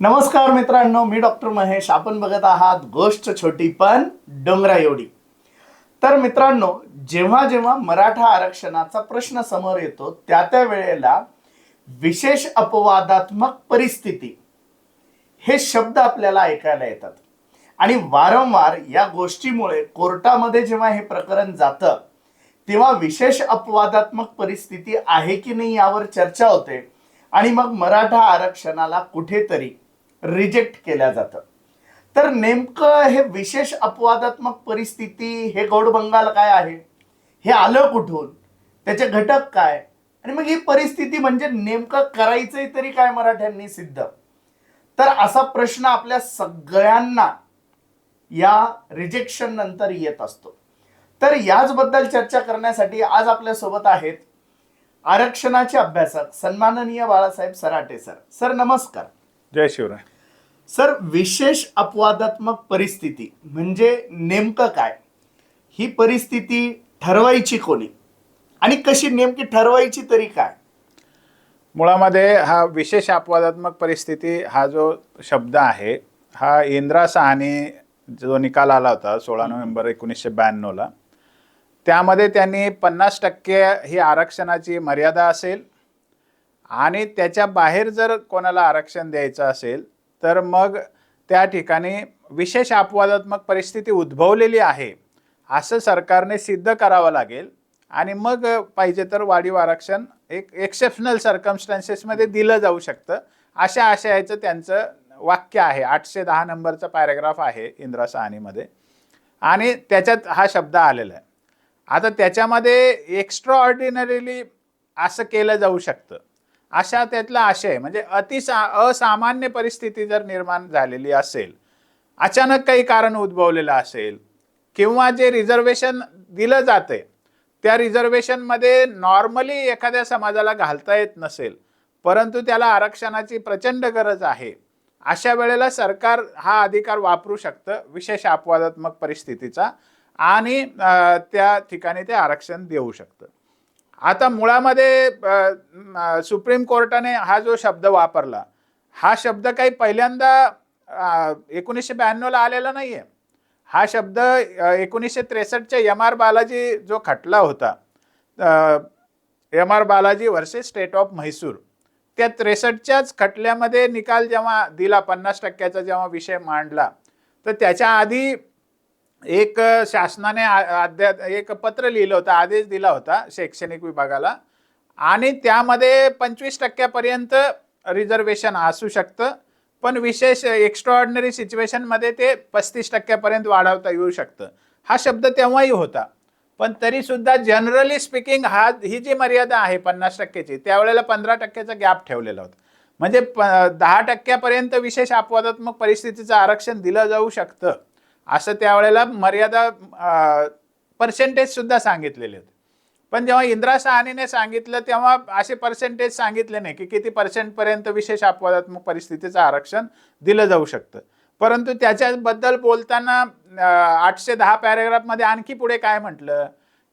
नमस्कार मित्रांनो मी डॉक्टर महेश. आपण बघत आहात गोष्ट छोटी पण डोंगरा एवढी. तर मित्रांनो जेव्हा जेव्हा मराठा आरक्षणाचा प्रश्न समोर येतो त्या त्या वेळेला विशेष अपवादात्मक परिस्थिती हे शब्द आपल्याला ऐकायला येतात. आणि वारंवार या गोष्टीमुळे कोर्टामध्ये जेव्हा हे प्रकरण जातं तेव्हा विशेष अपवादात्मक परिस्थिती आहे की नाही यावर चर्चा होते आणि मग मराठा आरक्षणाला कुठेतरी रिजेक्ट केल्या जातं. तर नेमकं हे विशेष अपवादात्मक परिस्थिती हे गौड बंगाल काय आहे? हे आलं कुठून? त्याचे घटक काय? आणि मग ही परिस्थिती म्हणजे नेमकं करायचंय तरी काय मराठ्यांनी सिद्ध? तर असा प्रश्न आपल्या सगळ्यांना या रिजेक्शन नंतर येत असतो. तर याचबद्दल चर्चा करण्यासाठी आज आपल्यासोबत आहेत आरक्षणाचे अभ्यासक सन्माननीय बाळासाहेब सराटे सर. सर नमस्कार. जय शिवराय. सर विशेष अपवादात्मक परिस्थिती म्हणजे नेमकं काय? ही परिस्थिती ठरवायची कोणी? आणि कशी नेमकी ठरवायची तरी काय? मुळामध्ये हा विशेष अपवादात्मक परिस्थिती हा जो शब्द आहे हा इंदिरा साहनी जो निकाल आला होता सोळा नोव्हेंबर एकोणीसशे ब्याण्णवला त्यामध्ये त्यांनी पन्नास टक्के ही आरक्षणाची मर्यादा असेल आणि त्याच्या बाहेर जर कोणाला आरक्षण द्यायचं असेल तर मग त्या ठिकाणी विशेष अपवादात्मक परिस्थिती उद्भवलेली आहे. असं सरकारने सिद्ध करावं लागेल. आणि मग पाहिजे तर वाढीव आरक्षण एक एक्सेप्शनल सर्कमस्टान्सेसमध्ये दिलं जाऊ शकतं. अशा आशयाचं त्यांचं वाक्य आहे. आठशे दहा नंबरचा पॅरेग्राफ आहे इंदिरा साहनीमध्ये. आणि त्याच्यात हा शब्द आलेला आहे. आता त्याच्यामध्ये एक्स्ट्रा ऑर्डिनरीली असं केलं जाऊ शकतं. अशा त्यातला आशय म्हणजे अतिसा असामान्य परिस्थिती जर निर्माण झालेली असेल अचानक काही कारण उद्भवलेलं असेल किंवा जे रिझर्वेशन दिलं जाते त्या रिझर्वेशनमध्ये नॉर्मली एखाद्या समाजाला घालता येत नसेल परंतु त्याला आरक्षणाची प्रचंड गरज आहे अशा वेळेला सरकार हा अधिकार वापरू शकतं विशेष अपवादात्मक परिस्थितीचा आणि त्या ठिकाणी ते आरक्षण देऊ शकतं. आता मुळामध्ये सुप्रीम कोर्टाने हा जो शब्द वापरला हा शब्द काही पहिल्यांदा एकोणीसशे ब्याण्णवला आलेला नाही आहे हा शब्द एकोणीसशे त्रेसष्टच्या एम आर बालाजी जो खटला होता M R Balaji versus state of Mysore त्या त्रेसष्टच्याच खटल्यामध्ये निकाल जेव्हा दिला पन्नास टक्क्याचा जेव्हा विषय मांडला तर त्याच्या आधी एक शासनाने अध्या एक पत्र लिहिलं होतं आदेश दिला होता शैक्षणिक विभागाला. आणि त्यामध्ये पंचवीस टक्क्यापर्यंत रिझर्वेशन असू शकतं पण विशेष एक्स्ट्रा ऑर्डिनरी सिच्युएशनमध्ये ते पस्तीस टक्क्यापर्यंत वाढवता येऊ शकतं. हा शब्द तेव्हाही होता. पण तरीसुद्धा जनरली स्पीकिंग हा ही जी मर्यादा आहे पन्नास टक्क्याची त्यावेळेला पंधरा टक्क्याचा गॅप ठेवलेला होता. म्हणजे प दहा टक्क्यापर्यंत विशेष अपवादात्मक परिस्थितीचं आरक्षण दिलं जाऊ शकतं. असं त्यावेळेला मर्यादा पर्सेंटेज सुद्धा सांगितलेले होते. पण जेव्हा इंदिरा सहानीने सांगितलं तेव्हा असे पर्सेंटेज सांगितले नाही की किती पर्सेंटपर्यंत विशेष अपवादात्मक परिस्थितीचं आरक्षण दिलं जाऊ शकतं. परंतु त्याच्याबद्दल बोलताना आठशे दहा पॅरेग्राफमध्ये आणखी पुढे काय म्हटलं?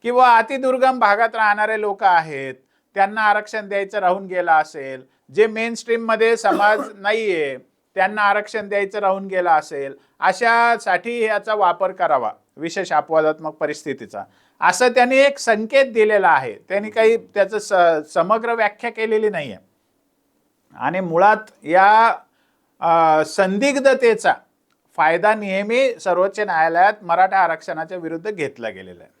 किंवा अतिदुर्गम भागात राहणारे लोक आहेत त्यांना आरक्षण द्यायचं राहून गेलं असेल जे मेन स्ट्रीममध्ये समाज नाहीये त्यांना आरक्षण द्यायचं राहून गेलं असेल अशासाठी याचा वापर करावा विशेष अपवादात्मक परिस्थितीचा. असं त्यांनी एक संकेत दिलेला आहे. त्यांनी काही त्याचं स समग्र व्याख्या केलेली नाही आहे आणि मुळात या संदिग्धतेचा फायदा नेहमी सर्वोच्च न्यायालयात मराठा आरक्षणाच्या विरुद्ध घेतला गेलेला आहे.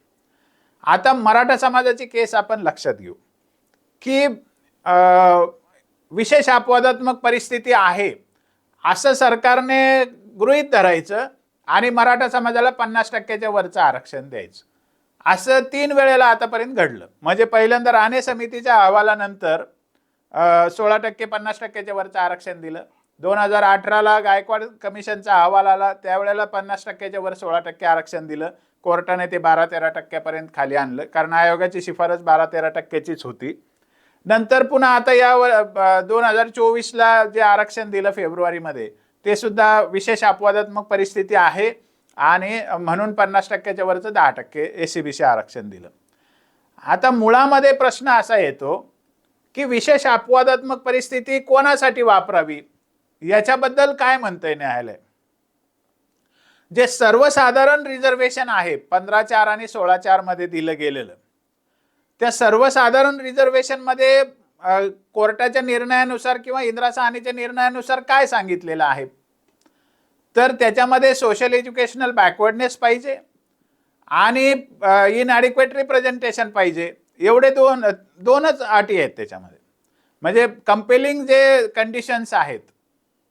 आता मराठा समाजाची केस आपण लक्षात घेऊ. की विशेष अपवादात्मक परिस्थिती आहे. असं सरकारने गृहीत धरायचं आणि मराठा समाजाला पन्नास टक्क्याच्या वरचं आरक्षण द्यायचं. असं तीन वेळेला आतापर्यंत घडलं. म्हणजे पहिल्यांदा राणे समितीच्या अहवालानंतर सोळा टक्के पन्नास टक्क्याच्या वरचं आरक्षण दिलं. दोन हजार अठराला गायकवाड कमिशनचा अहवाल आला. त्यावेळेला पन्नास टक्क्याच्या वर सोळा टक्के आरक्षण दिलं. कोर्टाने ते बारा तेरा टक्क्यापर्यंत खाली आणलं. कारण आयोगाची शिफारस बारा तेरा टक्क्याचीच होती. नंतर पुन्हा आता या दोन हजार चोवीसला जे आरक्षण दिलं फेब्रुवारीमध्ये ते सुद्धा विशेष अपवादात्मक परिस्थिती आहे आणि म्हणून पन्नास टक्क्याच्या वरचं दहा टक्के ए सी बी सी आरक्षण दिलं. आता मुळामध्ये प्रश्न असा येतो की विशेष अपवादात्मक परिस्थिती कोणासाठी वापरावी? याच्याबद्दल काय म्हणतंय न्यायालय? जे सर्वसाधारण रिझर्वेशन आहे पंधरा चार आणि सोळा चारमध्ये दिलं गेलेलं त्या सर्वसाधारण रिझर्वेशनमध्ये कोर्टाच्या निर्णयानुसार किंवा इंदिरा साहनीच्या निर्णयानुसार काय सांगितलेलं आहे? तर त्याच्यामध्ये सोशल एज्युकेशनल बॅकवर्डनेस पाहिजे आणि इनॲडिक्वेट रिप्रेझेंटेशन पाहिजे. एवढे दोन दोनच अटी आहेत त्याच्यामध्ये. म्हणजे कंपेलिंग जे कंडिशन्स आहेत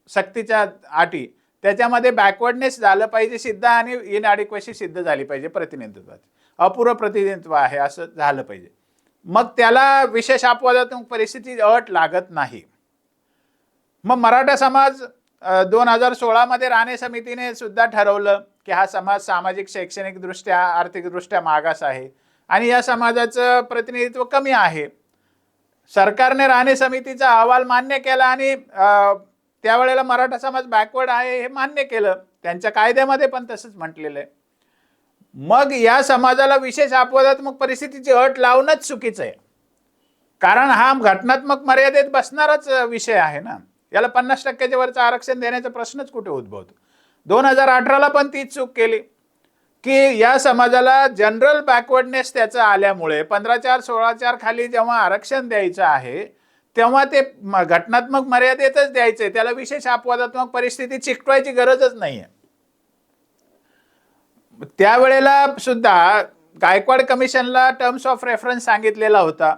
सक्तीच्या अटी त्याच्यामध्ये बॅकवर्डनेस झालं पाहिजे सिद्ध आणि इनॲडिक्वेसी सिद्ध झाली पाहिजे प्रतिनिधित्वाची. अपूर्व प्रतिनिधित्व आहे असं झालं पाहिजे. मग त्याला विशेष अपवादात्मक परिस्थिती अट लागत नाही. मग मराठा समाज दोन हजार सोळामध्ये राणे समितीने सुद्धा ठरवलं की हा समाज सामाजिक शैक्षणिकदृष्ट्या आर्थिकदृष्ट्या मागास आहे आणि या समाजाचं प्रतिनिधित्व कमी आहे. सरकारने राणे समितीचा अहवाल मान्य केला आणि त्यावेळेला मराठा समाज बॅकवर्ड आहे हे मान्य केलं. त्यांच्या कायद्यामध्ये पण तसंच म्हटलेलं आहे. मग या समाजाला विशेष अपवादात्मक परिस्थितीची अट लावणंच चुकीचं आहे. कारण हा घटनात्मक मर्यादेत बसणाराच विषय आहे ना. याला पन्नास टक्क्याच्या वरचं आरक्षण देण्याचा प्रश्नच कुठे उद्भवतो? दोन हजार अठराला पण तीच चूक केली. की या समाजाला जनरल बॅकवर्डनेस त्याचं आल्यामुळे पंधरा चार सोळा चार खाली जेव्हा आरक्षण द्यायचं आहे तेव्हा ते घटनात्मक मर्यादेतच द्यायचं आहे त्याला विशेष अपवादात्मक परिस्थिती चिकटवायची गरजच नाही आहे त्यावेळेला सुद्धा गायकवाड कमिशनला टर्म्स ऑफ रेफरन्स सांगितलेला होता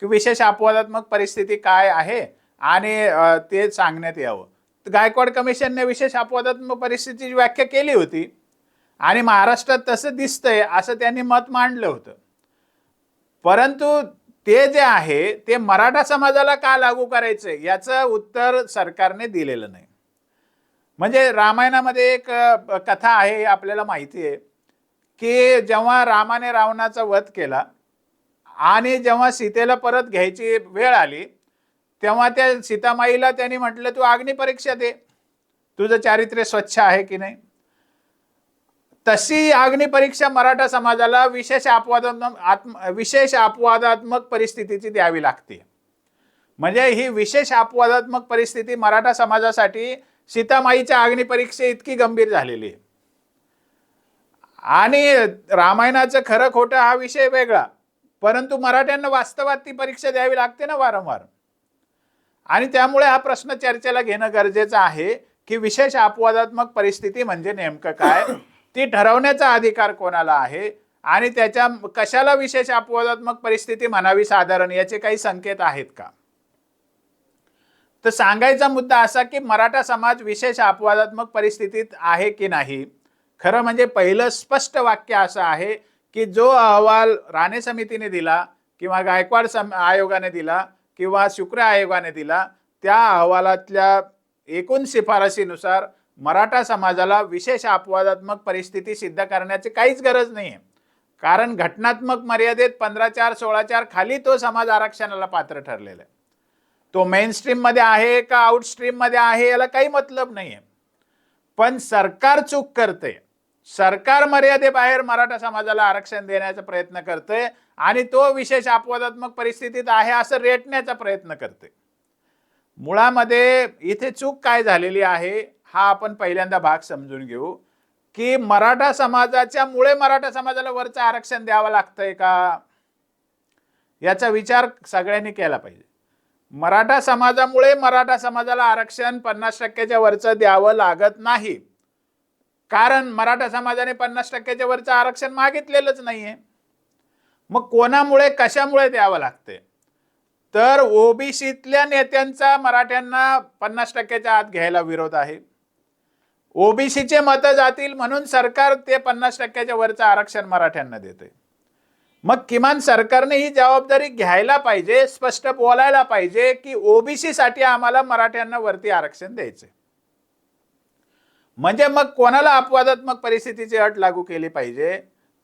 की विशेष अपवादात्मक परिस्थिती काय आहे आणि ते सांगण्यात यावं. तर गायकवाड कमिशनने विशेष अपवादात्मक परिस्थितीची व्याख्या केली होती आणि महाराष्ट्रात तसं दिसतंय असं त्यांनी मत मांडलं होतं. परंतु ते जे आहे ते मराठा समाजाला का लागू करायचं याचं उत्तर सरकारने दिलेलं नाही. म्हणजे रामायणामध्ये एक कथा आहे आपल्याला माहिती आहे की जेव्हा रामाने रावणाचा वध केला आणि जेव्हा सीतेला परत घ्यायची वेळ आली तेव्हा त्या सीतामाईला त्यांनी म्हटलं तू अग्निपरीक्षा दे. तुझं चारित्र्य स्वच्छ आहे की नाही? तशी अग्निपरीक्षा मराठा समाजाला विशेष अपवादात्मक आत्म विशेष अपवादात्मक परिस्थितीची द्यावी लागते. म्हणजे ही विशेष अपवादात्मक परिस्थिती मराठा समाजासाठी सीतामाईच्या अग्निपरीक्षे इतकी गंभीर झालेली आहे. आणि रामायणाचं खरं खोटं हा विषय वेगळा. परंतु मराठ्यांना वास्तवात ती परीक्षा द्यावी लागते ना वारंवार. आणि त्यामुळे हा प्रश्न चर्चेला घेणं गरजेचं आहे की विशेष अपवादात्मक परिस्थिती म्हणजे नेमकं काय? ती ठरवण्याचा अधिकार कोणाला आहे? आणि त्याच्या कशाला विशेष अपवादात्मक परिस्थिती म्हणावी साधारण याचे काही संकेत आहेत का? तर सांगायचा मुद्दा असा की मराठा समाज विशेष अपवादात्मक परिस्थितीत आहे की नाही? खरं म्हणजे पहिलं स्पष्ट वाक्य असं आहे की जो अहवाल राणे समितीने दिला किंवा गायकवाड सम आयोगाने दिला किंवा शुक्र आयोगाने दिला त्या अहवालातल्या एकूण शिफारसीनुसार मराठा समाजाला विशेष अपवादात्मक परिस्थिती सिद्ध करण्याची काहीच गरज नाही आहे कारण घटनात्मक मर्यादेत पंधरा चार सोळा चार खाली तो समाज आरक्षणाला पात्र ठरलेला आहे. तो मेन स्ट्रीममध्ये आहे का आउट स्ट्रीममध्ये आहे याला काही मतलब नाही आहे पण सरकार चूक करते. सरकार मर्यादेबाहेर मराठा समाजाला आरक्षण देण्याचा प्रयत्न करते आणि तो विशेष अपवादात्मक परिस्थितीत आहे असं रेटण्याचा प्रयत्न करते. मुळामध्ये इथे चूक काय झालेली आहे हा आपण पहिल्यांदा भाग समजून घेऊ. की मराठा समाजाच्या मुळे मराठा समाजाला वरचं आरक्षण द्यावं लागतंय का? याचा विचार सगळ्यांनी केला पाहिजे. मराठा समाजामुळे मराठा समाजाला आरक्षण पन्नास टक्क्याच्या वरचं द्यावं लागत नाही. कारण मराठा समाजाने पन्नास टक्क्याच्या वरचं आरक्षण मागितलेलंच नाहीये. मग कोणामुळे कशामुळे द्यावं लागते? तर ओबीसीतल्या नेत्यांचा मराठ्यांना पन्नास टक्क्याच्या आत घ्यायला विरोध आहे. ओबीसीचे मतं जातील म्हणून सरकार ते पन्नास टक्क्याच्या वरचं आरक्षण मराठ्यांना देते. मग किमान सरकारने ही जबाबदारी घ्यायला पाहिजे स्पष्ट बोलायला पाहिजे की ओबीसी साठी आम्हाला मराठ्यांना वरती आरक्षण द्यायचे म्हणजे मग कोणाला अपवादात्मक परिस्थितीची अट लागू केली पाहिजे?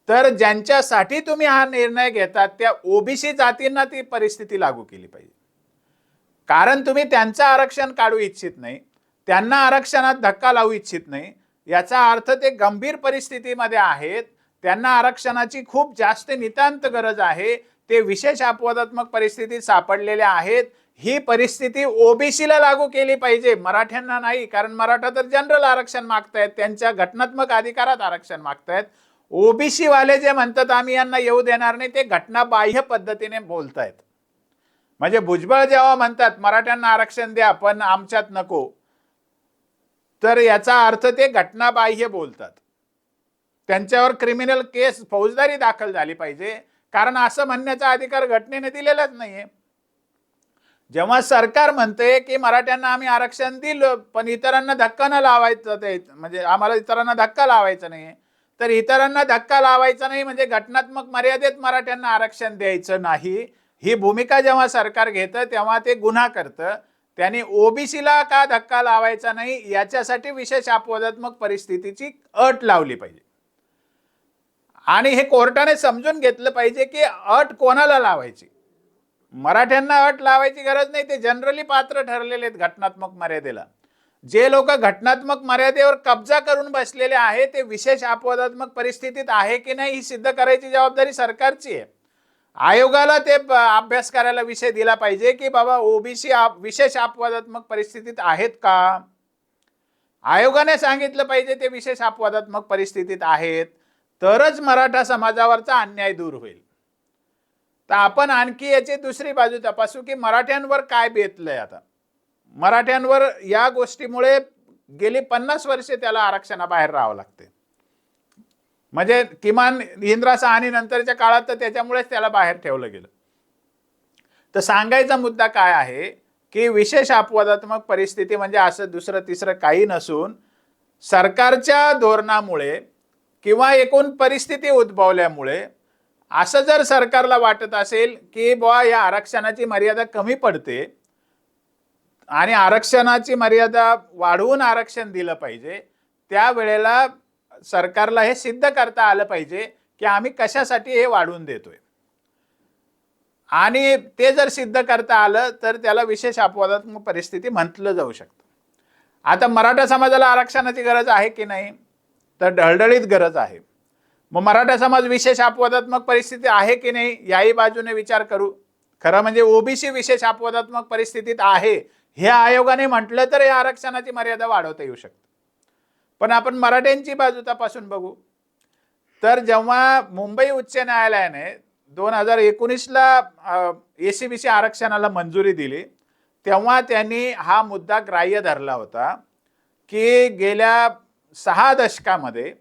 तर ज्यांच्यासाठी तुम्ही हा निर्णय घेतात त्या ओबीसी जातींना ती परिस्थिती लागू केली पाहिजे. कारण तुम्ही त्यांचं आरक्षण काढू इच्छित नाही त्यांना आरक्षणात धक्का लावू इच्छित नाही. याचा अर्थ ते गंभीर परिस्थितीमध्ये आहेत त्यांना आरक्षणाची खूप जास्त नितांत गरज आहे. ते विशेष अपवादात्मक परिस्थितीत सापडलेले आहेत. ही परिस्थिती ओबीसीला लागू केली पाहिजे. मराठ्यांना नाही कारण मराठा तर जनरल आरक्षण मागतायत. त्यांच्या घटनात्मक अधिकारात आरक्षण मागतायत. ओबीसी वाले जे म्हणतात आम्ही यांना येऊ देणार नाही ते घटनाबाह्य पद्धतीने बोलतायत. म्हणजे भुजबळ जेव्हा म्हणतात मराठ्यांना आरक्षण द्या पण आमच्यात नको तर याचा अर्थ ते घटनाबाह्य बोलतात. त्यांच्यावर क्रिमिनल केस फौजदारी दाखल झाली पाहिजे. कारण असं म्हणण्याचा अधिकार घटनेने दिलेलाच नाहीये. जेव्हा सरकार म्हणते की मराठ्यांना आम्ही आरक्षण दिलं पण इतरांना धक्का न लावायचं ते म्हणजे आम्हाला इतरांना धक्का लावायचा नाही तर इतरांना धक्का लावायचा नाही म्हणजे घटनात्मक मर्यादेत मराठ्यांना आरक्षण द्यायचं नाही. ही भूमिका जेव्हा सरकार घेतं तेव्हा ते गुन्हा करतं. त्यांनी ओबीसीला का धक्का लावायचा नाही याच्यासाठी विशेष अपवादात्मक परिस्थितीची अट लावली पाहिजे. आणि हे कोर्टाने समजून घेतलं पाहिजे की अट कोणाला लावायची? मराठ्यांना अट लावायची गरज नाही ते जनरली पात्र ठरलेले आहेत घटनात्मक मर्यादेला. जे लोक घटनात्मक मर्यादेवर कब्जा करून बसलेले आहे ते विशेष अपवादात्मक परिस्थितीत आहे की नाही ही सिद्ध करायची जबाबदारी सरकारची आहे. आयोगाला ते अभ्यास करायला विषय दिला पाहिजे की बाबा ओबीसी विशेष अपवादात्मक परिस्थितीत आहेत का? आयोगाने सांगितलं पाहिजे ते विशेष अपवादात्मक परिस्थितीत आहेत. तरच मराठा समाजावरचा अन्याय दूर होईल. तर आपण आणखी याची दुसरी बाजू तपासू की मराठ्यांवर काय बेतलंय आता? मराठ्यांवर या गोष्टीमुळे गेली पन्नास वर्षे त्याला आरक्षणाबाहेर राहावं लागते. म्हणजे किमान इंद्रा आणि नंतरच्या काळात तर त्याच्यामुळेच त्याला बाहेर ठेवलं गेलं. तर सांगायचा मुद्दा काय आहे की विशेष अपवादात्मक परिस्थिती म्हणजे असं दुसरं तिसरं काही नसून सरकारच्या धोरणामुळे किंवा एकूण परिस्थिती उद्भवल्यामुळे असं जर सरकारला वाटत असेल की बुवा या आरक्षणाची मर्यादा कमी पडते आणि आरक्षणाची मर्यादा वाढवून आरक्षण दिलं पाहिजे त्यावेळेला सरकारला हे सिद्ध करता आलं पाहिजे की आम्ही कशासाठी हे वाढवून देतोय. आणि ते जर सिद्ध करता आलं तर त्याला विशेष अपवादात्मक परिस्थिती म्हटलं जाऊ शकतं. आता मराठा समाजाला आरक्षणाची गरज आहे की नाही? तर ढळढळीत गरज आहे. मग मराठा समाज विशेष अपवादात्मक परिस्थिती आहे की नाही याही बाजूने विचार करू. खरं म्हणजे ओबीसी विशेष अपवादात्मक परिस्थितीत आहे हे आयोगाने म्हटलं तर या आरक्षणाची मर्यादा वाढवता येऊ शकते. पण आपण मराठ्यांची बाजू तपासून बघू. तर जेव्हा मुंबई उच्च न्यायालयाने दोन हजार एकोणीसला ए सी बी सी आरक्षणाला मंजुरी दिली तेव्हा त्यांनी हा मुद्दा ग्राह्य धरला होता की गेल्या सहा दशकामध्ये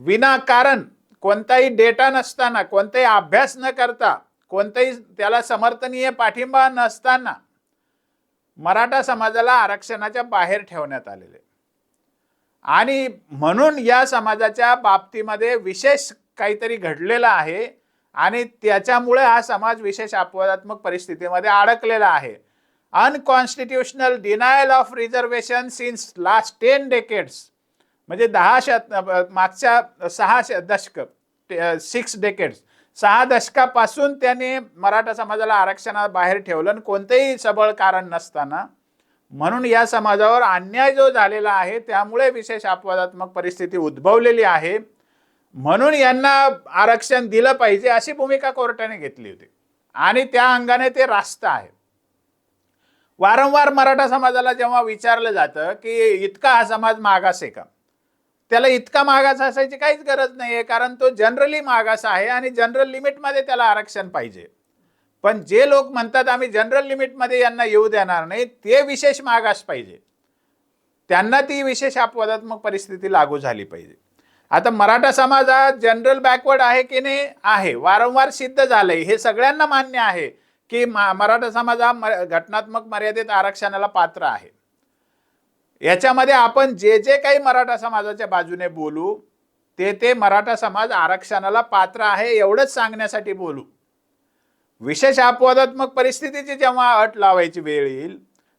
विनाकारण कोणताही डेटा नसताना कोणताही अभ्यास न करता कोणताही त्याला समर्थनीय पाठिंबा नसताना मराठा समाजाला आरक्षणाच्या बाहेर ठेवण्यात आलेले. आणि म्हणून या समाजाच्या बाबतीमध्ये विशेष काहीतरी घडलेलं आहे आणि त्याच्यामुळे हा समाज विशेष अपवादात्मक परिस्थितीमध्ये अडकलेला आहे. Unconstitutional denial of reservation since last ten decades म्हणजे दहा शत मागच्या सहा श- दशक सिक्स डेकेड्स सहा दशकापासून त्यांनी मराठा समाजाला आरक्षणात बाहेर ठेवलं आणि कोणतेही सबळ कारण नसताना म्हणून या समाजावर अन्याय जो झालेला आहे त्यामुळे विशेष अपवादात्मक परिस्थिती उद्भवलेली आहे. म्हणून यांना आरक्षण दिलं पाहिजे अशी भूमिका कोर्टाने घेतली होती. आणि त्या अंगाने ते रास्त आहे. वारंवार मराठा समाजाला जेव्हा विचारलं जातं की इतका हा समाज मागास आहे का? त्याला इतका मागास असायची काहीच गरज नाही आहे कारण तो जनरली मागास आहे आणि जनरल लिमिटमध्ये त्याला आरक्षण पाहिजे. पण जे लोक म्हणतात आम्ही जनरल लिमिटमध्ये यांना येऊ देणार नाही ते विशेष मागास पाहिजे. त्यांना ती विशेष अपवादात्मक परिस्थिती लागू झाली पाहिजे. आता मराठा समाज हा जनरल बॅकवर्ड आहे की नाही? आहे. वारंवार सिद्ध झालंय. हे सगळ्यांना मान्य आहे की मा- मराठा समाज हा घटनात्मक मर्यादेत आरक्षणाला पात्र आहे. याच्यामध्ये आपण जे जे काही मराठा समाजाच्या बाजूने बोलू ते ते मराठा समाज आरक्षणाला पात्र आहे एवढंच सांगण्यासाठी बोलू. विशेष अपवादात्मक परिस्थितीची जेव्हा अट लावायची वेळ येईल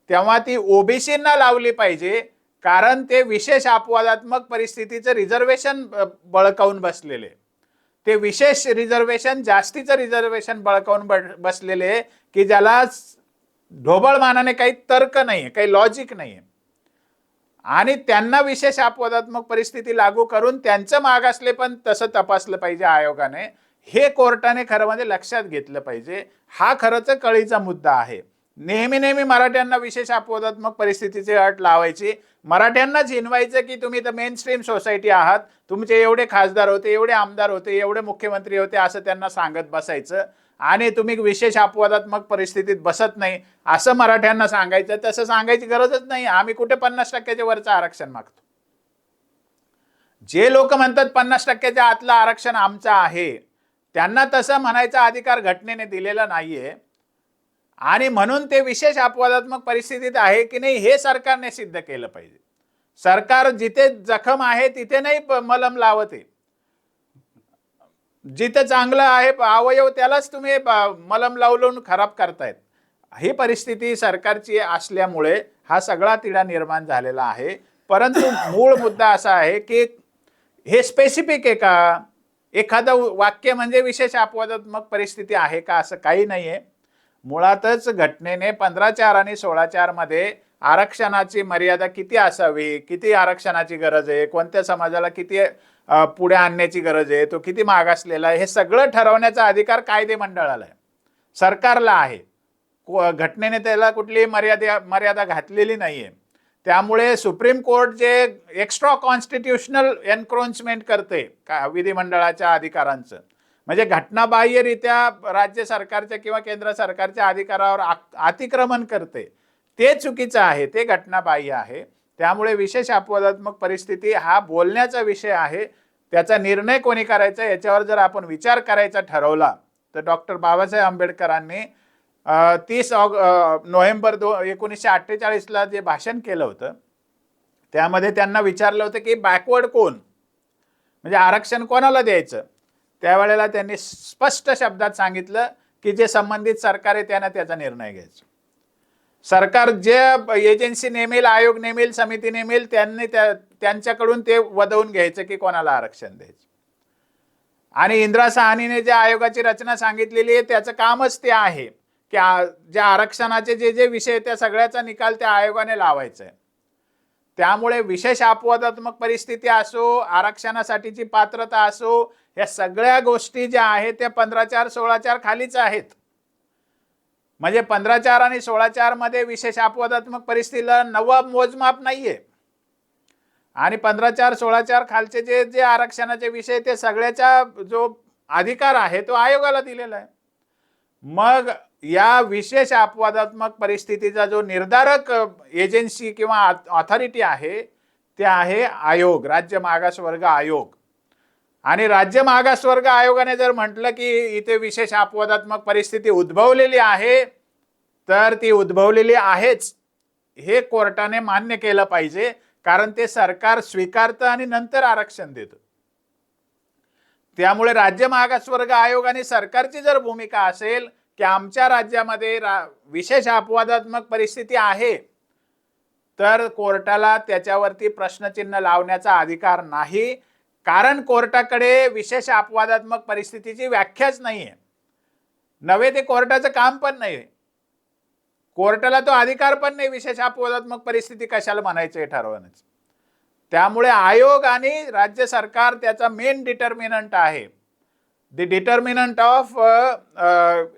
तेव्हा ती ओबीसींना लावली पाहिजे कारण ते विशेष अपवादात्मक परिस्थितीचं रिझर्वेशन बळकावून बसलेले. ते विशेष रिझर्वेशन जास्तीचं रिझर्वेशन बळकावून ब- बसलेले की ज्याला ढोबळमानाने ढोबळ मानाने काही तर्क नाही आहे काही लॉजिक नाही आहे आणि त्यांना विशेष अपवादात्मक परिस्थिती लागू करून त्यांचं मागासले पण तसं तपासलं पाहिजे आयोगाने. हे कोर्टाने खरं म्हणजे लक्षात घेतलं पाहिजे. हा खरंच कळीचा मुद्दा आहे. नेहमी नेहमी मराठ्यांना विशेष अपवादात्मक परिस्थितीची अट लावायची. मराठ्यांना हिनवायचं की तुम्ही तर मेन स्ट्रीम सोसायटी आहात. तुमचे एवढे खासदार होते एवढे आमदार होते एवढे मुख्यमंत्री होते असं त्यांना सांगत बसायचं. आणि तुम्ही विशेष अपवादात्मक परिस्थितीत बसत नाही असं मराठ्यांना सांगायचं तसं सांगायची गरजच नाही. आम्ही कुठे पन्नास टक्क्याच्या वरचं आरक्षण मागतो? जे लोक म्हणतात पन्नास टक्क्याच्या आतलं आरक्षण आमचं आहे त्यांना तसं म्हणायचा अधिकार घटनेने दिलेला नाहीये. आणि म्हणून ते विशेष अपवादात्मक परिस्थितीत आहे की नाही हे सरकारने सिद्ध केलं पाहिजे. सरकार जिथे जखम आहे तिथे नाही मलम लावते जिथं चांगलं आहे अवयव त्यालाच तुम्ही मलम लावून खराब करतायत. ही परिस्थिती सरकारची असल्यामुळे हा सगळा तिढा निर्माण झालेला आहे. परंतु मूळ मुद्दा असा आहे की हे स्पेसिफिक आहे का? एखादं वाक्य म्हणजे विशेष अपवादात्मक परिस्थिती आहे का? असं काही नाही आहे मुळातच घटनेने पंधरा चार आणि सोळा चारमध्ये आरक्षणाची मर्यादा किती असावी? किती आरक्षणाची गरज आहे? कोणत्या समाजाला किती पुढे आणण्याची गरज आहे? तो किती मागासलेला आहे? हे सगळं ठरवण्याचा अधिकार कायदे मंडळाला आहे. सरकारला आहे. घटनेने त्याला कुठली मर्यादा मर्यादा घातलेली नाहीये. त्यामुळे सुप्रीम कोर्ट जे एक्स्ट्रा कॉन्स्टिट्युशनल एन्क्रोचमेंट करते का विधिमंडळाच्या अधिकारांचं. म्हणजे घटनाबाह्यरित्या राज्य सरकारच्या किंवा केंद्र सरकारच्या अधिकारावर अतिक्रमण करते. ते चुकीचं आहे ते घटनाबाह्य आहे. त्यामुळे विशेष अपवादात्मक परिस्थिती हा बोलण्याचा विषय आहे. त्याचा निर्णय कोणी करायचा याच्यावर जर आपण विचार करायचा ठरवला तर डॉक्टर बाबासाहेब आंबेडकरांनी तीस ऑग नोव्हेंबर दो एकोणीसशे अठ्ठेचाळीसला जे भाषण केलं होतं त्यामध्ये त्यांना विचारलं होतं की बॅकवर्ड कोण? म्हणजे आरक्षण कोणाला द्यायचं? त्यावेळेला त्यांनी स्पष्ट शब्दात सांगितलं की जे संबंधित सरकार आहे त्यांना त्याचा निर्णय घ्यायचा. सरकार जे एजन्सी नेमेल आयोग नेमेल समिती नेमेल त्यांनी त्या त्यांच्याकडून ते वदवून घ्यायचं की कोणाला आरक्षण द्यायचं. आणि इंदिरा साहनीने ज्या आयोगाची रचना सांगितलेली आहे त्याचं कामच ते आहे की ज्या आरक्षणाचे जे जे विषय त्या सगळ्याचा निकाल त्या आयोगाने लावायचा आहे त्यामुळे विशेष अपवादात्मक परिस्थिती असो आरक्षणासाठीची पात्रता असो या सगळ्या गोष्टी ज्या आहेत त्या पंधरा चार सोळा चार खालीच आहेत. म्हणजे पंधरा चार आणि सोळा चारमध्ये विशेष अपवादात्मक परिस्थितीला नवं मोजमाप नाहीये. आणि पंधरा चार सोळा चार खालचे जे जे आरक्षणाचे विषय ते सगळ्याचा जो अधिकार आहे तो आयोगाला दिलेला आहे. मग या विशेष अपवादात्मक परिस्थितीचा जो निर्धारक एजन्सी किंवा ऑथॉरिटी आहे ते आहे आयोग राज्य मागासवर्ग आयोग. आणि राज्य मागासवर्ग आयोगाने जर म्हटलं की इथे विशेष अपवादात्मक परिस्थिती उद्भवलेली आहे तर ती उद्भवलेली आहेच. हे कोर्टाने मान्य केलं पाहिजे कारण ते सरकार स्वीकारतं आणि नंतर आरक्षण देतं. त्यामुळे राज्य मागासवर्ग आयोग आणि सरकारची जर भूमिका असेल की आमच्या राज्यामध्ये रा विशेष अपवादात्मक परिस्थिती आहे तर कोर्टाला त्याच्यावरती प्रश्नचिन्ह लावण्याचा अधिकार नाही कारण कोर्टाकडे विशेष अपवादात्मक परिस्थितीची व्याख्याच नाही आहे नव्हे ते कोर्टाचं काम पण नाही कोर्टाला तो अधिकार पण नाही विशेष अपवादात्मक परिस्थिती कशाला म्हणायचं हे ठरवण्याचं. त्यामुळे आयोग आणि राज्य सरकार त्याचा मेन डिटर्मिनंट आहे. The determinant of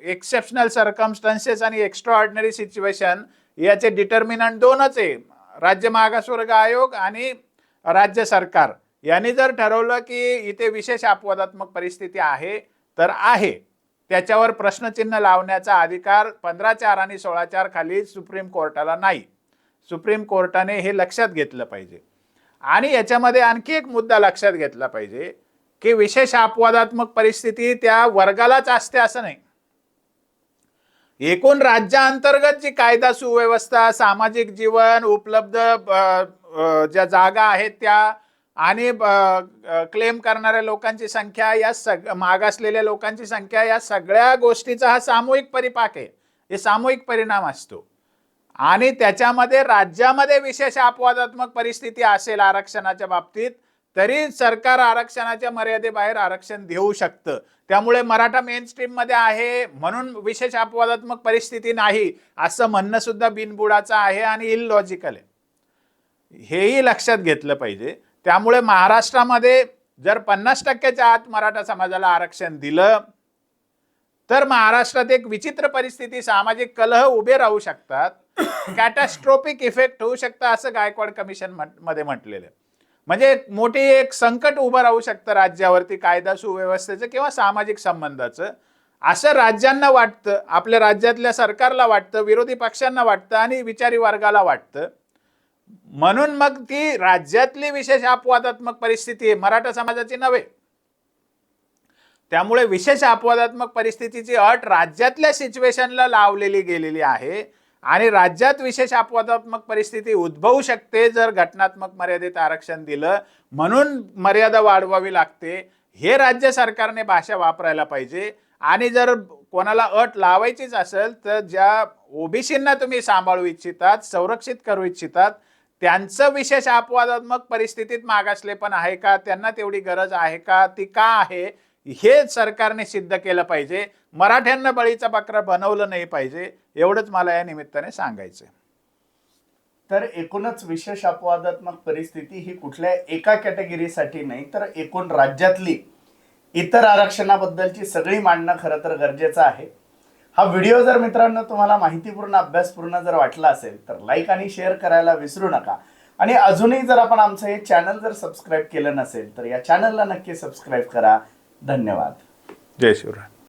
exceptional circumstances आणि एक्स्ट्रा ऑर्डिनरी सिच्युएशन याचे डिटर्मिनंट दोनच आहे. राज्य मागासवर्ग आयोग आणि राज्य सरकार. यांनी जर ठरवलं की इथे विशेष अपवादात्मक परिस्थिती आहे तर आहे. त्याच्यावर प्रश्नचिन्ह लावण्याचा अधिकार पंधरा चार आणि सोळा चार खाली सुप्रीम कोर्टाला नाही. सुप्रीम कोर्टाने हे लक्षात घेतलं पाहिजे. आणि याच्यामध्ये आणखी एक मुद्दा लक्षात घेतला पाहिजे की विशेष अपवादात्मक परिस्थिती त्या वर्गालाच असते असं नाही. एकूण राज्याअंतर्गत जी कायदा सुव्यवस्था सामाजिक जीवन उपलब्ध ज्या जागा आहेत त्या आणि क्लेम करणाऱ्या लोकांची संख्या या सग मागासलेल्या लोकांची संख्या या सगळ्या गोष्टीचा हा सामूहिक परिपाक आहे. हे सामूहिक परिणाम असतो. आणि त्याच्यामध्ये राज्यामध्ये विशेष अपवादात्मक परिस्थिती असेल आरक्षणाच्या बाबतीत तरी सरकार आरक्षणाच्या मर्यादेबाहेर आरक्षण देऊ शकतं. त्यामुळे मराठा मेन स्ट्रीममध्ये आहे म्हणून विशेष अपवादात्मक परिस्थिती नाही असं म्हणणं सुद्धा बिनबुडाचं आहे आणि इलॉजिकल आहे. हेही लक्षात घेतलं पाहिजे. त्यामुळे महाराष्ट्रामध्ये जर पन्नास टक्क्याच्या आत मराठा समाजाला आरक्षण दिलं तर महाराष्ट्रात एक विचित्र परिस्थिती सामाजिक कलह उभे राहू शकतात. कॅटास्ट्रोपिक इफेक्ट होऊ शकतं असं गायकवाड कमिशनमध्ये म्हटलेलं आहे. म्हणजे एक मोठी एक संकट उभं राहू शकतं राज्यावरती कायदा सुव्यवस्थेचं किंवा सामाजिक संबंधाचं. असं राज्यांना वाटतं आपल्या राज्यातल्या सरकारला वाटतं विरोधी पक्षांना वाटतं आणि विचारी वर्गाला वाटतं. म्हणून मग ती राज्यातली विशेष अपवादात्मक परिस्थिती आहे मराठा समाजाची नव्हे. त्यामुळे विशेष अपवादात्मक परिस्थितीची अट राज्यातल्या सिच्युएशनला लावलेली गेलेली आहे आणि राज्यात विशेष अपवादात्मक परिस्थिती उद्भवू शकते जर घटनात्मक मर्यादित आरक्षण दिलं. म्हणून मर्यादा वाढवावी लागते. हे राज्य सरकारने भाषा वापरायला पाहिजे. आणि जर कोणाला अट लावायचीच असेल तर ज्या ओबीसींना तुम्ही सांभाळू इच्छितात संरक्षित करू इच्छितात त्यांचं विशेष अपवादात्मक परिस्थितीत मागासले पण आहे का? त्यांना तेवढी गरज आहे का? ती का आहे? हे सरकारने सिद्ध केलं पाहिजे. मराठ्यांना बळीचा बकरा बनवलं नाही पाहिजे. एवढंच मला या निमित्ताने सांगायचं तर एकूणच विशेष अपवादात्मक परिस्थिती ही कुठल्या एका कॅटेगरीसाठी नाही तर एकूण राज्यातली इतर आरक्षणाबद्दलची सगळी मांडणं खरं तर गरजेचं आहे. हा व्हिडिओ जर मित्रांनो तुम्हाला माहितीपूर्ण अभ्यासपूर्ण जर वाटला असेल तर लाईक आणि शेअर करायला विसरू नका. आणि अजूनही जर आपण आमचं हे चॅनल जर सबस्क्राईब केलं नसेल तर या चॅनलला नक्की सबस्क्राईब करा. धन्यवाद. जय शिवराय.